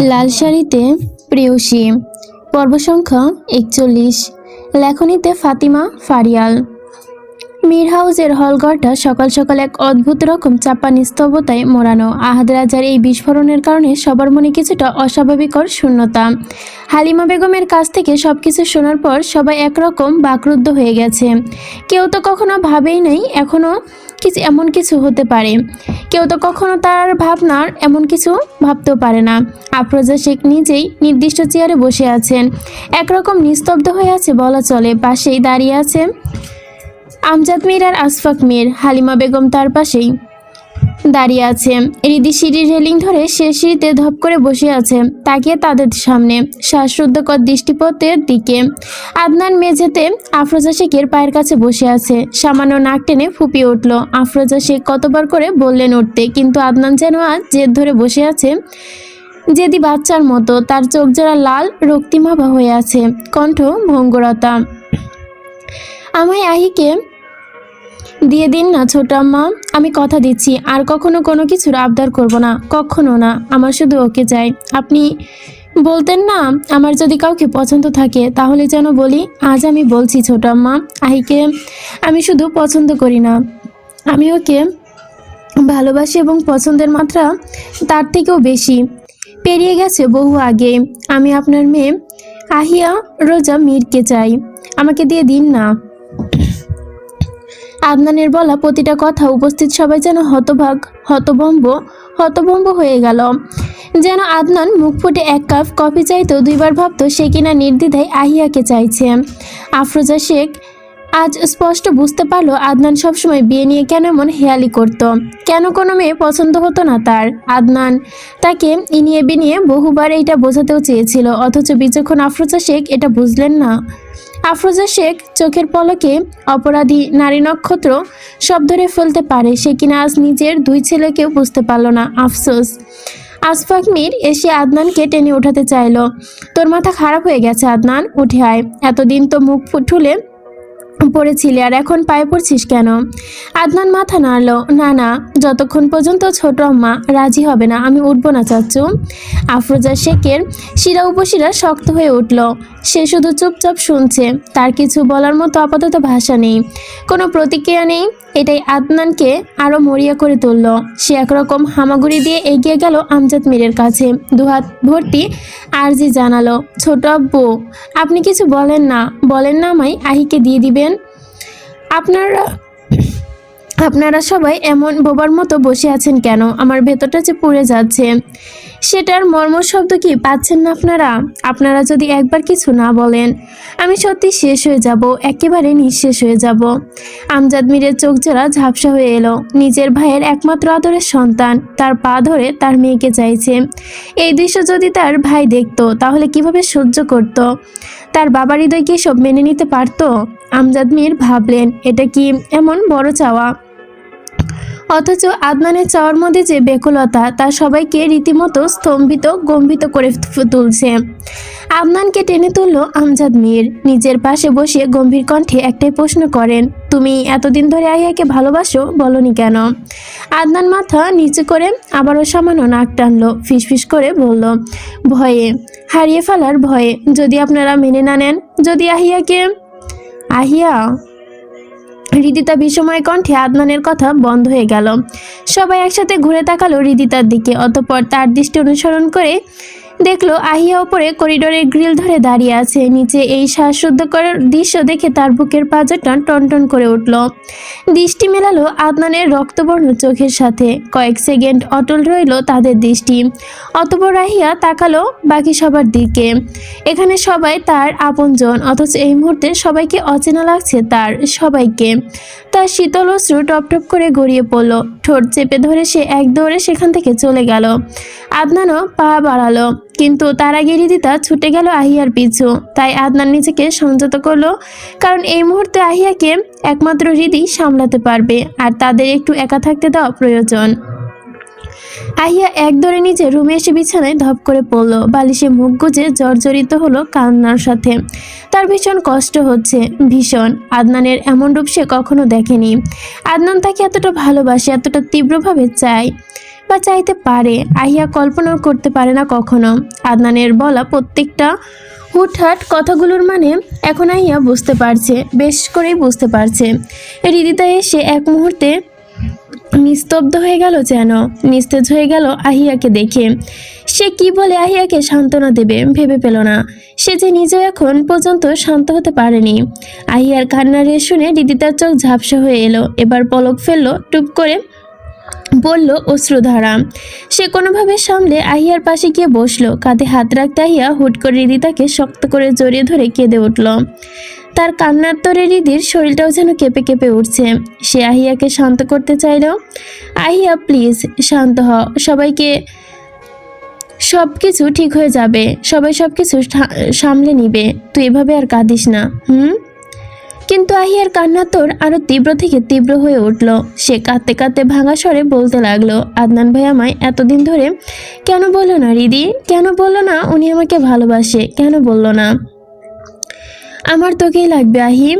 লাল শাড়িতে প্রেয়সী। পর্ব সংখ্যা একচল্লিশ। লেখনীতে ফাতিমা ফারিয়াল। মীর হাউজের হলঘরটা সকাল সকাল এক অদ্ভুত রকম চাপা নিস্তব্ধতায় মোড়ানো। আহাদ রাজার এই বিস্ফোরণের কারণে সবার মনে কিছুটা অস্বাভাবিকর শূন্যতা। হালিমা বেগমের কাছ থেকে সব কিছু শোনার পর সবাই একরকম বাকরুদ্ধ হয়ে গেছে। কেউ তো কখনো ভাবেই নাই এখনও কিছু এমন কিছু হতে পারে। কেউ তো কখনো তার ভাবনার এমন কিছু ভাবতেও পারে না। আফরোজা শেখ নিজেই নির্দিষ্ট চেয়ারে বসে আছেন। একরকম নিস্তব্ধ হয়ে আছে বলা চলে। পাশেই দাঁড়িয়ে আছে আমজাদ মীর আর আশফাক মীর, হালিমা বেগম তার পাশেই দাঁড়িয়ে আছে। রিদি সিঁড়ির রেলিং ধরে সে সিঁড়িতে ধপ করে বসে আছে। তাকিয়ে তাদের সামনে শ্বাসরুদ্ধকর দৃষ্টিপথের দিকে। আদনান মেঝেতে আফরোজা শেখের পায়ের কাছে বসে আছে। সামান্য নাক টেনে ফুপিয়ে উঠল। আফরোজা শেখ কতবার করে বললেন উঠতে, কিন্তু আদনান যেন আজ জেদ ধরে বসে আছে, যেদি বাচ্চার মতো। তার চোখ জোড়া লাল রক্তিমাভা হয়ে আছে। কণ্ঠ ভঙ্গুরতা। আমায় আহিকে দিয়ে দিন না ছোট আম্মা আমি কথা দিচ্ছি, আর কখনো কোনো কিছুর আবদার করব না, কখনো না, আমার শুধু ওকে চাই। আপনি বলতেন না, আমার যদি কাউকে পছন্দ থাকে, তাহলে যেন বলি, আজ আমি বলছি ছোট আম্মা আহিকে আমি শুধু পছন্দ করি না। আমি ওকে ভালোবাসি এবং পছন্দের মাত্রা তার থেকেও বেশি। পেরিয়ে গেছে বহু আগে, আমি আপনার মেয়ে আহিয়া রোজা মীরকে চাই। আমাকে দিয়ে দিন না। আদনানের বলা প্রতিটা কথা উপস্থিত সবাই যেন হতভাগ, হতভম্ব হতভম্ব হয়ে গেল। যেন আদনান মুখ ফুটে এক কাপ কফি চাইতো দুইবার ভাবতো সে কিনা নির্দ্বিধায় আহিয়াকে চাইছে। আফরোজা শেখ আজ স্পষ্ট বুঝতে পারল আদনান সবসময় বিয়ে নিয়ে কেন এমন হেয়ালি করত। কেন কোনো মেয়ে পছন্দ হতো না তার? আদনান তাকে ইনিয়ে বিনিয়ে বহুবার এইটা বোঝাতেও চেয়েছিল, অথচ বিচক্ষণ আফরোজা শেখ এটা বুঝলেন না। আফরোজা শেখ চোখের পলকে অপরাধী নারী নক্ষত্র সব ধরে ফেলতে পারে, সে কিনা আজ নিজের দুই ছেলেকেও বুঝতে পারল না, আফসোস। আসফাক মীর এসে আদনানকে টেনে উঠাতে চাইল। তোর মাথা খারাপ হয়ে গেছে, আদনান, উঠে আয়। এতদিন তো মুখ ফু- ঠুলে পড়েছিলি আর এখন পায়ে পড়ছিস কেন? আদনান মাথা নাড়লো, না না, যতক্ষণ পর্যন্ত ছোট আম্মা রাজি হবে না, আমি উঠবো না চাচ্চু আফরোজা শেখের শিরা উপশিরা শক্ত হয়ে উঠল। সে শুধু চুপচাপ শুনছে, তার কিছু বলার মতো আপাতত ভাষা নেই। কোনো প্রতিক্রিয়া নেই? এটাই আদনানকে আরও মরিয়া করে তুলল। সে একরকম হামাগুড়ি দিয়ে এগিয়ে গেল আমজাদ মীরের কাছে। দুহাত ভর্তি আরজি জানালো, ছোট আব্বু, আপনি কিছু বলেন না। বলেন না আমায় আহিকে দিয়ে দিবেন। আপনারা আপনারা সবাই এমন বোবার মতো বসে আছেন কেন? আমার ভেতরটা যে পুড়ে যাচ্ছে। সেটার মর্ম শব্দ কি পাচ্ছেন না আপনারা? আপনারা যদি একবার কিছু না বলেন, আমি সত্যি শেষ হয়ে যাব, একেবারে নিঃশেষ হয়ে যাব। আমজাদ মীরের চোখ জোড়া ঝাপসা হয়ে এলো। নিজের ভাইয়ের একমাত্র আদরের সন্তান, তার পা ধরে তার মেয়েকে চাইছে। এই দৃশ্য যদি তার ভাই দেখতো, তাহলে কীভাবে সহ্য করত? তার বাবার হৃদয় কি সব মেনে নিতে পারতো? আমজাদ মীর ভাবলেন, এটা কি এমন বড় চাওয়া? অথচ আদনানের চাওয়ার মধ্যে যে বেকুলতা, তা সবাইকে রীতিমতো স্তম্ভিত, গম্ভিত করে তুলছে। আদনানকে টেনে তুলল আমজাদ মীর। নিজের পাশে বসে গম্ভীর কণ্ঠে একটাই প্রশ্ন করেন, তুমি এতদিন ধরে আইয়াকে ভালোবাসো? বলনি কেন? আদনান মাথা নিচু করে আবারও সামান্য নাক টানলো, ফিসফিস করে বলল, ভয়ে, হারিয়ে ফেলার ভয়ে। যদি আপনারা মেনে না নেন, যদি আহিয়াকে আহিয়া? হৃদিতা বিষময় কণ্ঠে আদনানের কথা বন্ধ হয়ে গেল। সবাই একসাথে ঘুরে তাকালো রিদিতার দিকে, অতঃপর তার দৃষ্টি অনুসরণ করে দেখল আহিয়া ওপরে করিডোরের গ্রিল ধরে দাঁড়িয়ে আছে। নিচে এই শ্বাসরুদ্ধকর দৃশ্য দেখে তার বুকের পাঁজরটা টনটন করে উঠল। দৃষ্টি মেলালো আদনানের রক্তবর্ণ চোখের সাথে। কয়েক সেকেন্ড অটল রইল তাদের দৃষ্টি। অতপর আহিয়া তাকালো বাকি সবার দিকে। এখানে সবাই তার আপনজন, অথচ এই মুহূর্তে সবাইকে অচেনা লাগছে তার সবাইকে। তার শীতল অশ্রু টপটপ করে গড়িয়ে পড়ল। ঠোঁট চেপে ধরে সে এক দৌড়ে সেখান থেকে চলে গেল। আদনানও পা বাড়ালো। কিন্তু তার আগে রিদিতা ছুটে গেল আহিয়ার পিছু। তাই আদনান নিজেকে সংযত করল, কারণ এই মুহূর্তে আহিয়াকে একমাত্র হৃদি সামলাতে পারবে আর তাদের একটু একা থাকতে দেওয়া প্রয়োজন। আহিয়া এক দৌড়ে নিচে রুমে এসে বিছানায় ধপ করে পড়ল। বালিশে মুখ গুজে জর্জরিত হলো কান্নার সাথে। তার ভীষণ কষ্ট হচ্ছে, ভীষণ। আদনানের এমন রূপ সে কখনো দেখেনি। আদনান তাকে এতটা ভালোবাসে, এতটা তীব্রভাবে চায়। বা চাইতে পারে। আহিয়া কল্পনাও করতে পারে না কখনো। আদনানের বলা প্রত্যেকটা হুটহাট কথাগুলোর মানে এখন আহিয়া বুঝতে পারছে, বেশ করেই বুঝতে পারছে। হৃদিতা এসে এক মুহূর্তে নিস্তব্ধ হয়ে গেল যেন। নিস্তেজ হয়ে গেল আহিয়াকে দেখে। সে কি বলে আহিয়াকে সান্ত্বনা দেবে ভেবে পেল না। সে যে নিজেও এখন পর্যন্ত শান্ত হতে পারেনি। আহিয়ার কান্নার শুনে রিদিতার চোখ ঝাপসা হয়ে এলো। এবার পলক ফেলল, টুপ করে বলল, অশ্রুধারা। সে কোনোভাবে সামলে আহিয়ার পাশে গিয়ে বসল। কাঁধে হাত রাখতে আহিয়া হুট করে রিদিতাকে শক্ত করে জড়িয়ে ধরে কেঁদে উঠল। তার কান্নার তরে রিদির শরীরটাও যেন কেঁপে কেঁপে উঠছে। সে আহিয়াকে শান্ত করতে চাইল, আহিয়া, প্লিজ, শান্ত হ। সবাইকে সব কিছু ঠিক হয়ে যাবে। সবাই সব কিছু সামলে নিবে। তুই এভাবে আর কাঁদিস না, হুম? কিন্তু আহিয়ার কান্না তোর আরও তীব্র থেকে তীব্র হয়ে উঠল। সে কাঁদতে কাঁদতে ভাঙা স্বরে বলতে লাগল, আদনান ভাই আমায় এতদিন ধরে কেন বলল না রিদি? কেন বলল না? উনি আমাকে ভালোবাসে। কেন বলল না? আমার তোকেই লাগবে আহিম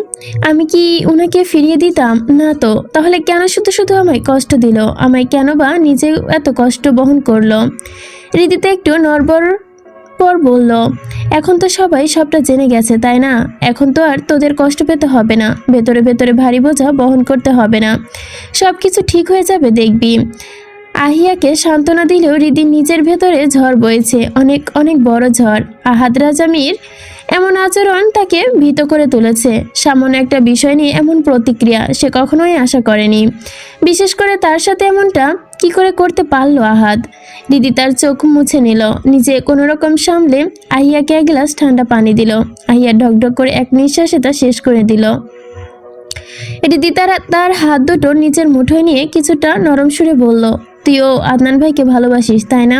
আমি কি উনাকে ফিরিয়ে দিতাম? না তো। তাহলে কেন শুধু শুধু আমায় কষ্ট দিল? আমায় কেন বা নিজে এত কষ্ট বহন করল? রীতিতে একটু নরবর পর বলল, এখন তো সবাই সবটা জেনে গেছে, তাই না? এখন তো আর তোদের কষ্ট পেতে হবে না। ভেতরে ভেতরে ভারী বোঝা বহন করতে হবে না। সব কিছু ঠিক হয়ে যাবে, দেখবি। আহিয়াকে সান্ত্বনা দিলেও রিদির নিজের ভেতরে ঝড় বয়েছে অনেক অনেক বড় ঝড়। আহাদ রাজামির এমন আচরণ তাকে ভীত করে তুলেছে। সামান্য একটা বিষয় নিয়ে এমন প্রতিক্রিয়া সে কখনোই আশা করেনি। বিশেষ করে তার সাথে এমনটা কি করে করতে পারল আহাদ? দিদি তার চোখ মুছে নিল, নিজে কোনো রকম সামলে আহিয়াকে এক গ্লাস ঠান্ডা পানি দিল। আহিয়া ঢকঢক করে এক নিঃশ্বাসে তা শেষ করে দিল। রিদি তার তার হাত দুটো নিচের মুঠোয় নিয়ে কিছুটা নরম সুরে বলল তুইও আদনান ভাইকে ভালোবাসিস তাই না?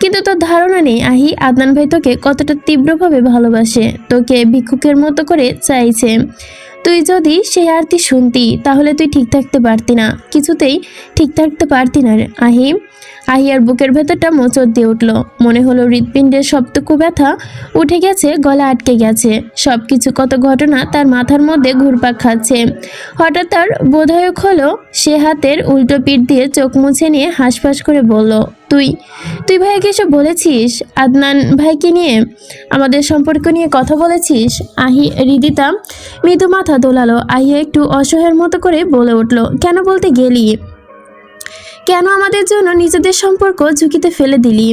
কিন্তু তোর ধারণা নেই আহি আদনান ভাই তোকে কতটা তীব্রভাবে ভালোবাসে তোকে ভিক্ষুকের মতো করে চাইছে। তুই যদি সেই আরতি শুনতি তাহলে তুই ঠিক থাকতে পারতি না কিছুতেই ঠিক থাকতে পারতি না রে, আহি। আহিয়ার বুকের ভেতরটা মোচড় দিয়ে উঠল। মনে হলো হৃৎপিণ্ডের সবটুকু ব্যথা উঠে গেছে, গলা আটকে গেছে। সব কিছু কত ঘটনা তার মাথার মধ্যে ঘুরপাক খাচ্ছে। হঠাৎ তার বোধয়ক হলো, সে হাতের উল্টো পিঠ দিয়ে চোখ মুছে নিয়ে হাঁসফাঁস করে বলল, তুই তুই ভাইকে এসব বলেছিস? আদনান ভাইকে নিয়ে? আমাদের সম্পর্ক নিয়ে কথা বলেছিস? আহি রিদিতা মৃদু মাথা দোলালো। আহিয়া একটু অসহায়ের মতো করে বলে উঠল, কেন বলতে গেলি? কেন আমাদের জন্য নিজেদের সম্পর্ক ঝুঁকিতে ফেলে দিলি?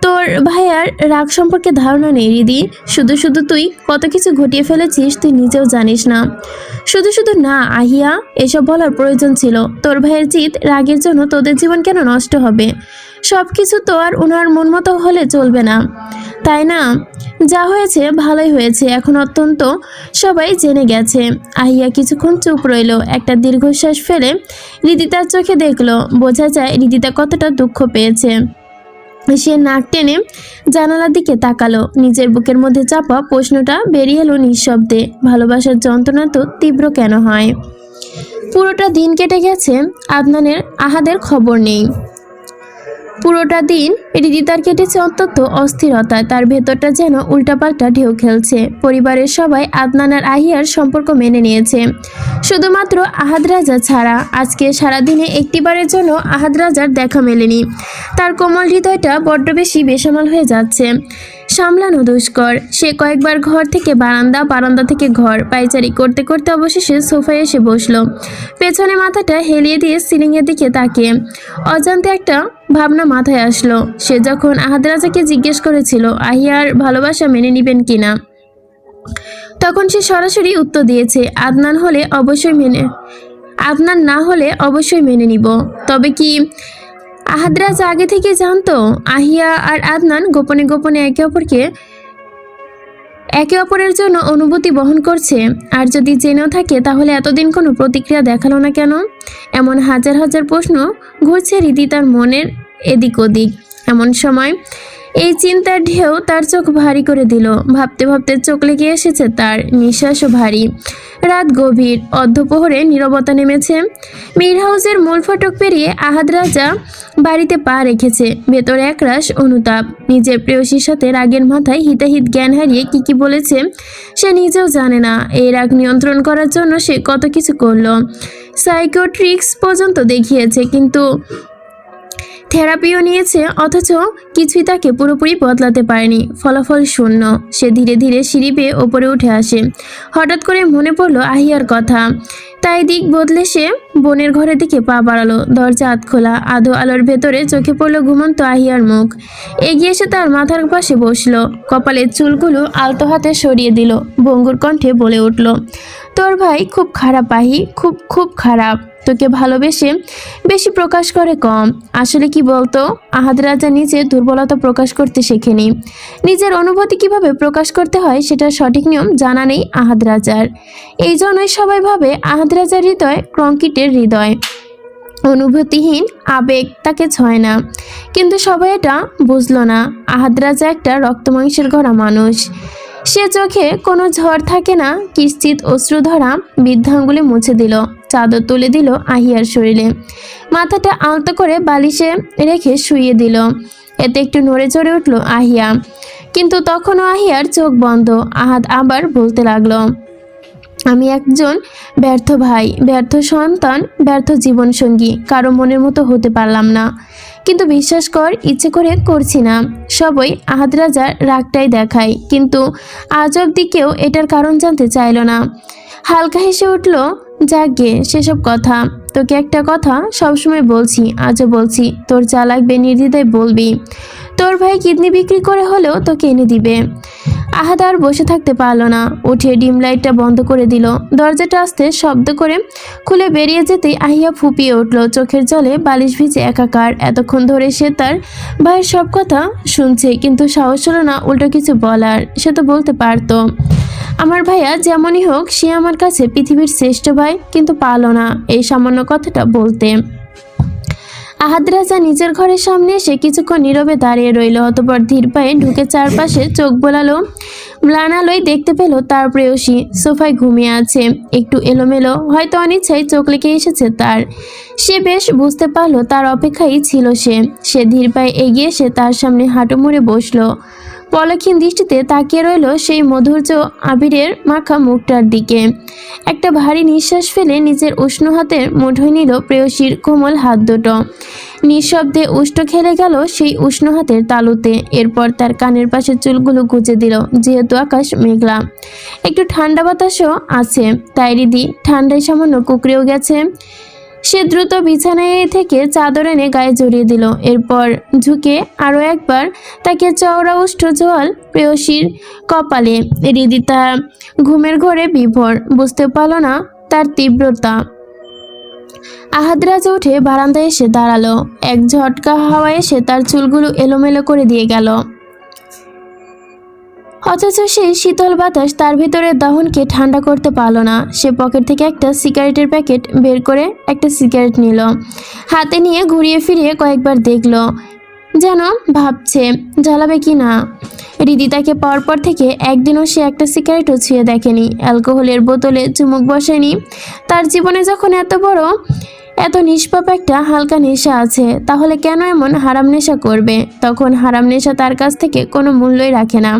তোর ভাইয়ার রাগ সম্পর্কে ধারণা নেই, রিদি। শুধু শুধু তুই কত কিছু ঘটিয়ে ফেলেছিস তুই নিজেও জানিস না। শুধু শুধু না, আহিয়া, এসব বলার প্রয়োজন ছিল। তোর ভাইয়ের জিত রাগের জন্য তোদের জীবন কেন নষ্ট হবে? সব কিছু তো আর ওনার মন মতো হলে চলবে না। তাই না? যা হয়েছে ভালোই হয়েছে, এখন অত্যন্ত সবাই জেনে গেছে। আহিয়া কিছুক্ষণ চুপ রইল, একটা দীর্ঘশ্বাস ফেলে রিদিতার চোখে দেখল, বোঝা যায় রিদিতা কতটা দুঃখ পেয়েছে। সে নাক টেনে জানালার দিকে তাকালো, নিজের বুকের মধ্যে চাপা প্রশ্নটা বেরিয়ে এলো নিঃশব্দে, ভালোবাসার যন্ত্রণা তো তীব্র কেন হয়? পুরোটা দিন কেটে গেছে, আদনানের আহাদের খবর নেই। পুরোটা দিন রিদিতার কেটেছে অত্যন্ত অস্থিরতা। তার ভেতরটা যেন উল্টাপাল্টা ঢেউ খেলছে। পরিবারের সবাই আদনান আর আহিয়ার সম্পর্ক মেনে নিয়েছে। শুধুমাত্র আহাদ রাজা ছাড়া আজকে সারাদিনে একটিবারের জন্য আহাদ রাজার দেখা মেলেনি। তার কোমল হৃদয়টা বড্ড বেশি বেসামাল হয়ে যাচ্ছে। সামলানো দুষ্কর, সে কয়েকবার ঘর থেকে বারান্দা বারান্দা থেকে ঘর, পাইচারি করতে করতে অবশেষে সোফায় এসে বসল। পেছনে মাথাটা হেলিয়ে দিয়ে সিলিংয়ের দিকে তাকিয়ে। অজান্তে একটা ভাবনা মাথায় আসলো সে যখন আহাদ রাজাকে জিজ্ঞেস করেছিল, আহিয়ার ভালোবাসা মেনে নিবেন কিনা? তখন সে সরাসরি উত্তর দিয়েছে, আদনান হলে অবশ্যই মেনে, আদনান না হলে অবশ্যই মেনে নিব। তবে কি আহাদরাজ আগে থেকে জানতো? আহিয়া আর আদনান গোপনে গোপনে একে অপরকে একে অপরের জন্য অনুভূতি বহন করছে। আর যদি জেনেও থাকে, তাহলে এতদিন কোনো প্রতিক্রিয়া দেখাল না কেন? এমন হাজার হাজার প্রশ্ন ঘুরছে রীতি তার মনের এদিক ওদিক। এমন সময় এই চিন্তার ঢেউ তার চোখ ভারী করে দিল। ভাবতে ভাবতে চোখ লেগে এসেছে তার নিঃশ্বাসও ভারী। রাত গভীর, অর্ধপোহরে নীরবতা নেমেছে। মির হাউসের মূল ফটক পেরিয়ে আহাদ রাজা বাড়িতে পা রেখেছে। ভেতরে একরাশ অনুতাপ। নিজের প্রেয়সীর সাথে রাগের মাথায় হিতাহিত জ্ঞান হারিয়ে কি কি বলেছে সে নিজেও জানে না। এই রাগ নিয়ন্ত্রণ করার জন্য সে কত কিছু করল। সাইকোট্রিক্স পর্যন্ত দেখিয়েছে, কিন্তু থেরাপিও নিয়েছে, অথচ কিছুই তাকে পুরোপুরি বদলাতে পারেনি। ফলাফল শূন্য। সে ধীরে ধীরে সিঁড়ি বেয়ে ওপরে উঠে আসে। হঠাৎ করে মনে পড়ল আহিয়ার কথা। তাই দিক বদলে সে বোনের ঘরের দিকে পা বাড়ালো। দরজা আত খোলা আধো আলোর ভেতরে চোখে পড়ল ঘুমন্ত আহিয়ার মুখ। এগিয়ে এসে তার মাথার পাশে বসল। কপালের চুলগুলো আলতো হাতে সরিয়ে দিল। বঙ্গুর কণ্ঠে বলে উঠল, তোর ভাই খুব খারাপ, আহি। খুব খুব খারাপ। তোকে ভালোবেসে বেশি প্রকাশ করে কম। আসলে কি বলতো? আহাদ রাজা নিজের দুর্বলতা প্রকাশ করতে শেখেনি। নিজের অনুভূতি কীভাবে প্রকাশ করতে হয় সেটার সঠিক নিয়ম জানা নেই আহাদ রাজার। এই জন্যই সবাই ভাবে আহাদ রাজার হৃদয় কংক্রিটের হৃদয়। অনুভূতিহীন আবেগ তাকে ছয় না। কিন্তু সবাই এটা বুঝলো না। আহাদ রাজা একটা রক্তমাংসের গড়া মানুষ। সে চোখে কোনো ঝড় থাকে না কিশ্চিত অশ্রু ধরা বৃদ্ধাঙ্গুলি মুছে দিল, চাদর তুলে দিল আহিয়ার শরীরে। মাথাটা আলতো করে বালিশে রেখে শুইয়ে দিল। এতে একটু নড়ে চড়ে উঠল আহিয়া। কিন্তু তখনও আহিয়ার চোখ বন্ধ আহাদ আবার বলতে লাগল, আমি একজন ব্যর্থ ভাই, ব্যর্থ সন্তান, ব্যর্থ জীবনসঙ্গী, কারও মনের মতো হতে পারলাম না। কিন্তু বিশ্বাস কর, ইচ্ছে করে করছি না। সবই আহাদ রাজার রাগটাই দেখায়। কিন্তু আজ অব্দি কেউ এটার কারণ জানতে চাইল না। হালকা হেসে উঠল, যাগে, সেসব কথা। তোকে একটা কথা সবসময় বলছি, আজও বলছি, তোর যা লাগবে নির্দ্বিধায় বলবি। তোর ভাই কিডনি বিক্রি করে হলেও তোকে এনে দিবে। আহাদ আর বসে থাকতে পারল না। উঠে ডিম লাইটটা বন্ধ করে দিল। দরজাটা আসতে শব্দ করে খুলে বেরিয়ে যেতেই আহিয়া ফুপিয়ে উঠল। চোখের জলে বালিশ ভিজে একাকার। এতক্ষণ ধরে সে তার ভাইয়ের সব কথা শুনছে, কিন্তু সাহস হলো না উল্টো কিছু বলার। সে তো বলতে পারতো, আমার ভাইয়া যেমনই হোক, সে আমার কাছে পৃথিবীর শ্রেষ্ঠ ভাই, কিন্তু পারল না। এই সামান্য কথাটা বলতে আহাদ রাজা নিজের ঘরের সামনে এসে কিছুক্ষণ নীরবে দাঁড়িয়ে রইল। অতপর ধীর পায়ে ঢুকে চারপাশে চোখ বোলালো। ম্লানালয় দেখতে পেল তার প্রেয়সী, সোফায় ঘুমিয়ে আছে। একটু এলোমেলো, হয়তো অনিচ্ছায় চোখ লেগে এসেছে তার। সে বেশ বুঝতে পারল তার অপেক্ষাই ছিল সে। সে ধীর পায়ে এগিয়ে সে তার সামনে হাঁটু মুড়ে বসল। পলক্ষীন দৃষ্টিতে তাকিয়ে রইল সেই মধুর্য আবিরের মাখা মুখটার দিকে। একটা ভারী নিঃশ্বাস ফেলে নিজের উষ্ণ হাতের মুঠোয় নিল প্রেয়সীর কোমল হাত দুটো। নিঃশব্দে উষ্ণ খেলে গেল সেই উষ্ণ হাতের তালুতে। এরপর তার কানের পাশে চুলগুলো গুজে দিল, যেহেতু আকাশ মেঘলা। একটু ঠান্ডা বাতাসও আছে, তাই রিদি ঠান্ডায় সামান্য কুকড়েও গেছে। সে দ্রুত বিছানায় থেকে চাদর এনে গায়ে জড়িয়ে দিল। এরপর ঝুঁকে আরও একবার তাকে চওড়া উষ্ঠ জল প্রেয়সীর কপালে হৃদিতা ঘুমের ঘরে বিভোর, বুঝতে পারল না তার তীব্রতা। আহাদরাজ উঠে বারান্দায় এসে দাঁড়াল। এক ঝটকা হাওয়া এসে তার চুলগুলো এলোমেলো করে দিয়ে গেল। অথচ সেই শীতল বাতাস তার ভিতরে দহনকে ঠান্ডা করতে পারল না। সে পকেট থেকে একটা সিগারেটের প্যাকেট বের করে একটা সিগারেট নিল। হাতে নিয়ে ঘুরিয়ে ফিরিয়ে কয়েকবার দেখল, যেন ভাবছে, জ্বালাবে কি না? রিদি তাকে পাওয়ার পর থেকে একদিনও সে একটা সিগারেটও ছুঁয়ে দেখেনি। অ্যালকোহলের বোতলে চুমুক বসেনি। তার জীবনে যখন এত বড়, এত নিষ্পাপ একটা হালকা নেশা আছে, তাহলে কেন এমন হারাম নেশা করবে? তখন হারাম নেশা তার কাছ থেকে কোনো মূল্যই রাখে না।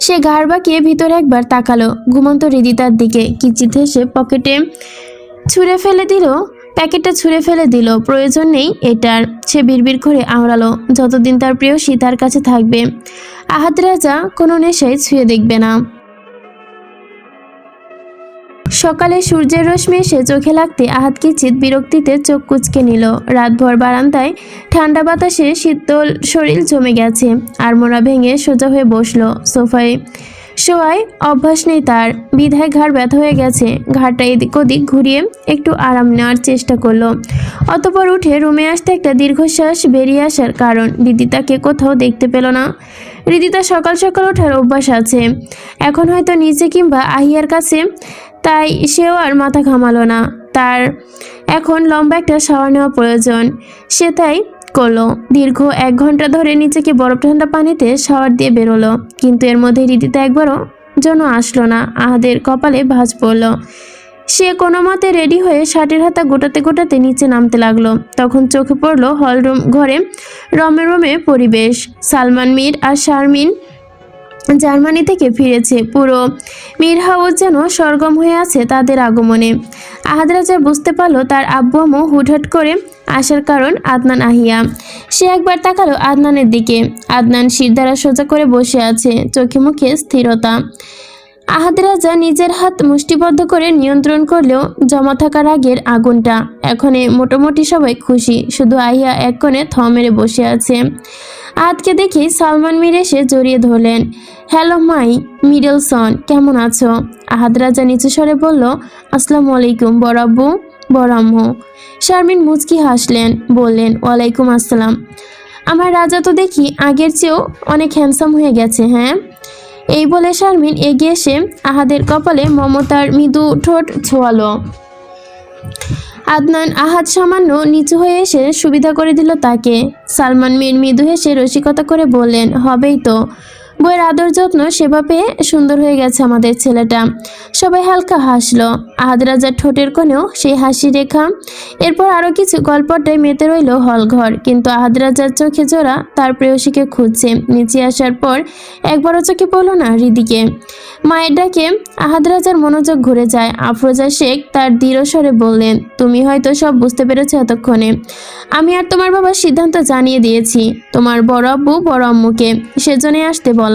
সে ঘাড় বাঁকিয়ে ভিতরে একবার তাকালো, ঘুমন্ত হৃদিতার দিকে। কিচিত সে পকেটে ছুঁড়ে ফেলে দিল? প্যাকেটটা ছুঁড়ে ফেলে দিল, প্রয়োজন নেই এটার। সে বিড়বিড় করে আওড়ালো, যতদিন তার প্রিয় সীতার কাছে থাকবে, আহাত রাজা কোনো নেশায় ছুঁয়ে দেখবে না। সকালে সূর্যের রশ্মি এসে চোখে লাগতে আহাত কিচিত বিরক্তিতে চোখ কুচকে নিল। রাতভর বারান্দায় ঠান্ডা বাতাসে শীতল শরীর জমে গেছে। আর মোড়া ভেঙে সোজা হয়ে বসল। সোফায় শোয়ায় অভ্যাস নেই তার। বিধায় ঘাড় ব্যথা হয়ে গেছে। ঘাড়টা এদিক ওদিক ঘুরিয়ে একটু আরাম নেওয়ার চেষ্টা করল। অতপর উঠে রুমে আসতে একটা দীর্ঘশ্বাস বেরিয়ে আসার কারণ। রিদিতাকে কোথাও দেখতে পেল না। রিদিতা সকাল সকাল ওঠার অভ্যাস আছে। এখন হয়তো নিচে কিংবা আহিয়ার কাছে তাই সেও আর মাথা ঘামালো না। তার এখন লম্বা একটা শাওয়ার নেওয়া প্রয়োজন। সে তাই করল। দীর্ঘ এক ঘণ্টা ধরে নিচেকে বরফ ঠান্ডা পানিতে শাওয়ার দিয়ে বেরোলো। কিন্তু এর মধ্যে রীতিতে একবারও যেন আসলো না। আহাদের কপালে ভাঁজ পড়ল। সে কোনো মতে রেডি হয়ে শার্টের হাতা গোটাতে গোটাতে নিচে নামতে লাগল। তখন চোখে পড়ল হলরুম ঘরে রমে রমে পরিবেশ। সালমান মীর আর শারমিন জার্মানি থেকে ফিরেছে। পুরো মীর হাউস যেন সরগম হয়ে আছে তাদের আগমনে। আহাদ রাজা বুঝতে পারল তার আব্বু আম্মু হুটহাট করে আসার কারণ আদনান আহিয়া। সে একবার তাকালো আদনানের দিকে। আদনান শিরদারা সোজা করে বসে আছে, চোখে মুখে স্থিরতা। আহাদ রাজা নিজের হাত মুষ্টিবদ্ধ করে নিয়ন্ত্রণ করলেও জমা থাকা রাগের আগুনটা। এখনে মোটামুটি সবাই খুশি, শুধু আহিয়া এক কোণে থ মেরে বসে আছে। আহাদকে দেখে সালমান মির এসে জড়িয়ে ধরলেন। হ্যালো মাই মিডলসন, কেমন আছো? আহাদ রাজা নিচু স্বরে বলল, আসসালামু আলাইকুম বরাব্বু, বরাম্মু। শারমিন মুচকি হাসলেন, বললেন, ওয়ালাইকুম আসসালাম। আমার রাজা তো দেখি আগের চেয়েও অনেক হ্যান্ডসাম হয়ে গেছে হ্যাঁ? এই বলে শারমিন এগিয়ে এসে আহাদের কপালে মমতার মৃদু ঠোঁট ছোঁয়ালো। আদনান আহাত সামান্য নিচু হয়ে এসে সুবিধা করে দিল তাকে। সালমান মির মৃদু হেসে রসিকতা করে বললেন, হবেই তো। বইয়ের আদর যত্ন, সেবা পেয়ে সুন্দর হয়ে গেছে আমাদের ছেলেটা। সবাই হালকা হাসলো। আহাদ রাজার ঠোঁটের কোণেও সেই হাসি রেখা। এরপর আরও কিছু গল্পটায় মেতে রইল হলঘর। কিন্তু আহাদ রাজার চোখে জোড়া তার প্রেয়সীকে খুঁজছে। নিচে আসার পর একবারও চোখে পড়ল না হৃদিকে। মায়ের ডাকে আহাদ রাজার মনোযোগ ঘুরে যায়। আফরোজা শেখ তার দৃঢ় স্বরে বললেন, তুমি হয়তো সব বুঝতে পেরেছ এতক্ষণে। আমি আর তোমার বাবা সিদ্ধান্ত জানিয়ে দিয়েছি। তোমার বড় আব্বু, বড় আম্মুকে। সেজন্যই আসতে বলা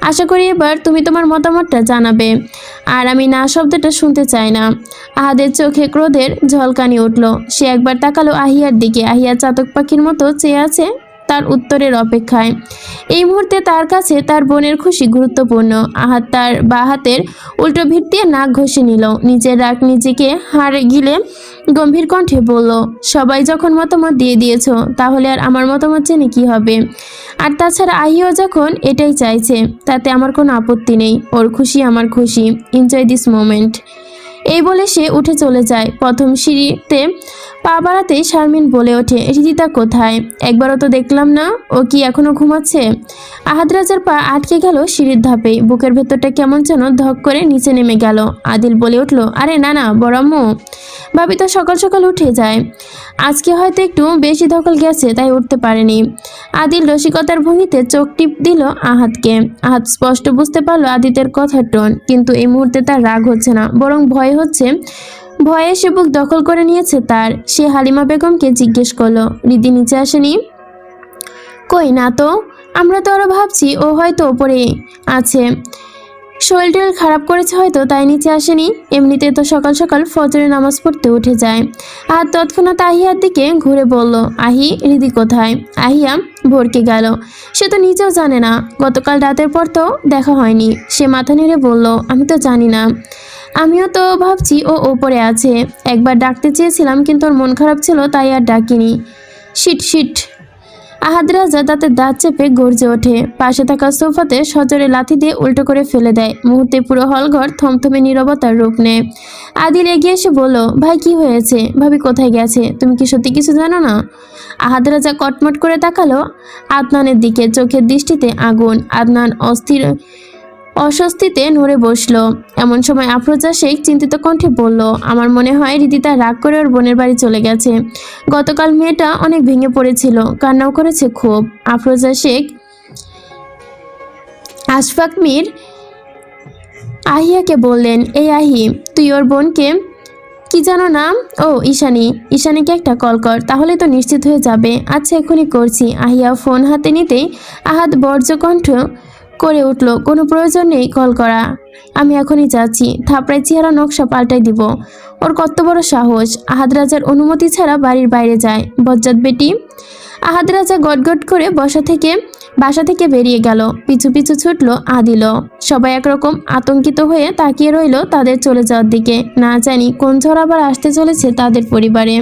আশা করি এবার তুমি তোমার মতামতটা জানাবে। আর আমি না শব্দটা শুনতে চাই না। আহাদের চোখে ক্রোধের ঝলকানি উঠল। সে একবার তাকালো আহিয়ার দিকে। আহিয়া চাতক পাখির মতো চেয়ে আছে। তার উত্তরের অপেক্ষায়। এই মুহূর্তে তার কাছে তার বোনের খুশি গুরুত্বপূর্ণ। আহাত তার বা হাতের উল্টো ভিড় দিয়ে নাক ঘষে নিল। নিজের রাগ নিজেকে হার গিলে গম্ভীর কণ্ঠে বলল, সবাই যখন মতামত দিয়ে দিয়েছ, তাহলে আর আমার মতামত জেনে কি হবে? আর তাছাড়া আহিও যখন এটাই চাইছে, তাতে আমার কোনো আপত্তি নেই। ওর খুশি আমার খুশি। এনজয় দিস মোমেন্ট এই বলে সে উঠে চলে যায়। প্রথম সিঁড়িতে পা বাড়াতেই শারমিন বলে ওঠে, রিদিতা কোথায়? একবারও তো দেখলাম না। ও কি এখনও ঘুমাচ্ছে? আহাদ রাজার পা আটকে গেল সিঁড়ির ধাপে। বুকের ভেতরটা কেমন যেন ধক করে নিচে নেমে গেল। আদিল বলে উঠল, আরে না না বড়াম্মু ভাবি তো সকাল সকাল উঠে যায়। আজকে হয়তো একটু বেশি ধকল গেছে, তাই উঠতে পারেনি। আদিল রসিকতার ভঙ্গিতে চোখ টিপ দিল আহাতকে। আহাত স্পষ্ট বুঝতে পারল আদিতের কথার টোন, কিন্তু এই মুহূর্তে তার রাগ হচ্ছে না, বরং ভয় হচ্ছে ভয়ে সে বুক দখল করে নিয়েছে তার। সে হালিমা বেগমকে জিজ্ঞেস করল, রিদি নিচে আসেনি? কই না তো, আমরা তো আরও ভাবছি, ও হয়তো ওপরে আছে। শরীর টরীর খারাপ করেছে হয়তো, তাই নিচে আসেনি। এমনিতে তো সকাল সকাল ফজরে নামাজ পড়তে উঠে যায়। আর তৎক্ষণাৎ আহিয়ার দিকে ঘুরে বলল, আহি, রিদি কোথায়? আহিয়া, ভরকে গেল। সে তো নিজেও জানে না। গতকাল রাতের পর তো দেখা হয়নি। সে মাথা নেড়ে বলল, আমি তো জানি না। আমিও তো ভাবছি ও ওপরে আছে। একবার ডাকতে চেয়েছিলাম, কিন্তু ওর মন খারাপ ছিল, তাই আর ডাকিনি। Shit shit. আহাদ রাজা তাতে দাঁত চেপে গর্জে ওঠে। পাশে থাকা সোফাতে সজরে লাথি দিয়ে উল্টো করে ফেলে দেয়। মুহূর্তে পুরো হলঘর থমথমে নীরবতার রূপ নেয়। আদিল এগিয়ে এসে বলল, ভাই, কি হয়েছে? ভাবি কোথায় গেছে? তুমি কি সত্যি কিছু জানো না? আহাদ রাজা কটমট করে তাকালো। আদনানের দিকে চোখের দৃষ্টিতে আগুন। আদনান অস্থির অস্বস্তিতে নড়ে বসল। এমন সময় আফরোজা শেখ চিন্তিত কণ্ঠে বলল, আমার মনে হয় রীতিতা রাগ করে ওর বোনের বাড়ি চলে গেছে। গতকাল মেয়েটা অনেক ভেঙে পড়েছিল, কান্নাও করেছে খুব। আফরোজা শেখ আশফাক মীর আহিয়াকে বললেন, এই আহি, তুই ওর বোনকে কি জানো নাম? ও, ঈশানী। ঈশানীকে একটা কল কর, তাহলে তো নিশ্চিত হয়ে যাবে। আচ্ছা এখনই করছি। আহিয়া ফোন হাতে নিতেই আহাত বর্জ্যকণ্ঠ করে উঠল, কোনো প্রয়োজন নেই, কল করা। আমি এখনই যাচ্ছি। থাপড়ায় চেহারা নকশা পাল্টাই দিব। ওর কত বড় সাহস। আহাদ রাজার অনুমতি ছাড়া বাড়ির বাইরে যায়। বজ্জাত বেটি? আহাদ রাজা গটগট করে বসা থেকে, বাসা থেকে বেরিয়ে গেল। পিছু পিছু ছুটল আদিল। সবাই একরকম আতঙ্কিত হয়ে তাকিয়ে রইল তাদের চলে যাওয়ার দিকে। না জানি কোন ঝড় আবার আসতে চলেছে তাদের পরিবারে।